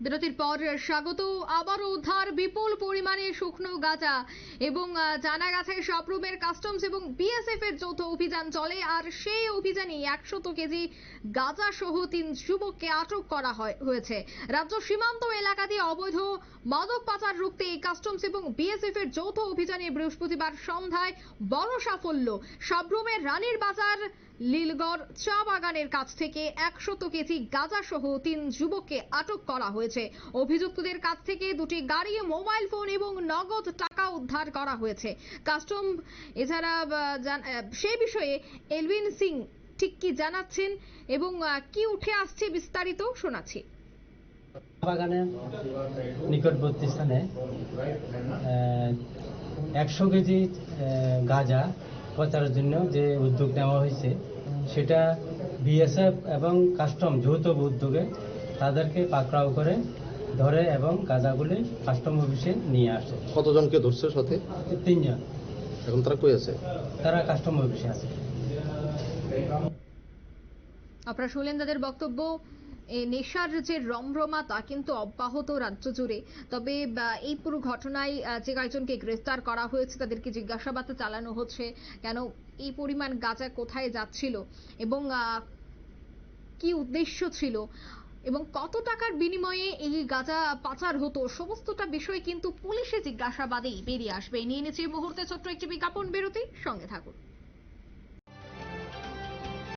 বিরতির পর স্বাগত আবারও উদ্ধার বিপুল পরিমাণে শুকনো গাঁজা এবং জানা গেছে সবরুমের কাস্টমস এবং বিএসএফ এর যৌথ অভিযান চলে আর সেই অভিযানে একশত কেজি গাঁজা সহ তিন যুবককে আটক করা হয়েছে। রাজ্য সীমান্ত এলাকা দিয়ে অবৈধ মাদক পাচার রুখতে এই কাস্টমস এবং বিএসএফ এর যৌথ অভিযানে বৃহস্পতিবার সন্ধ্যায় বড় সাফল্য। সবরুমের রানীর বাজার, লীলগড় চা বাগানের কাছ থেকে একশত কেজি গাঁজা সহ তিন যুবককে আটক করা হয়েছে। অভিযুক্তদের কাছ থেকে দুটি গাড়ি, মোবাইল ফোন এবং নগদ টাকা উদ্ধার করা হয়েছে। কাস্টম এছাড়া সেই বিষয়ে এলভিন সিং ঠিক কি জানাচ্ছেন এবং কি উঠে আসছে বিস্তারিত শোনাচ্ছি। বাগানের নিকটবর্তী স্থানে একশো কেজি গাঁজা প্রচারের জন্য যে উদ্যোগ নেওয়া হয়েছে, সেটা বিএসএফ এবং কাস্টম যৌথ উদ্যোগে তাদেরকে পাকড়াও করে ধরে এবং গাঁজাগুলি কাস্টম অফিসে নিয়ে আসে। কতজনকে ধরছে সাথে? তিনজন। এখন তারা কই আছে? তারা কাস্টম অফিসে আছে। আপনারা শুনলেন তাদের বক্তব্য নেশার যে রমরমা তা কিন্তু অব্যাহত রাজ্য জুড়ে। তবে এই পুরো ঘটনায় যে কয়েকজনকে গ্রেফতার করা হয়েছে তাদেরকে জিজ্ঞাসাবাদ চালানো হচ্ছে কেন এই পরিমাণ গাঁজা কোথায় যাচ্ছিল এবং আহ, কি উদ্দেশ্য ছিল? এবং কত টাকার বিনিময়ে এই গাঁজা পাচার হতো, সমস্তটা বিষয় কিন্তু পুলিশে জিজ্ঞাসাবাদেই বেরিয়ে আসবে। নিয়ে এনেছি মুহূর্তে ছোট্ট একটি বিজ্ঞাপন, বিরতি, সঙ্গে থাকুন।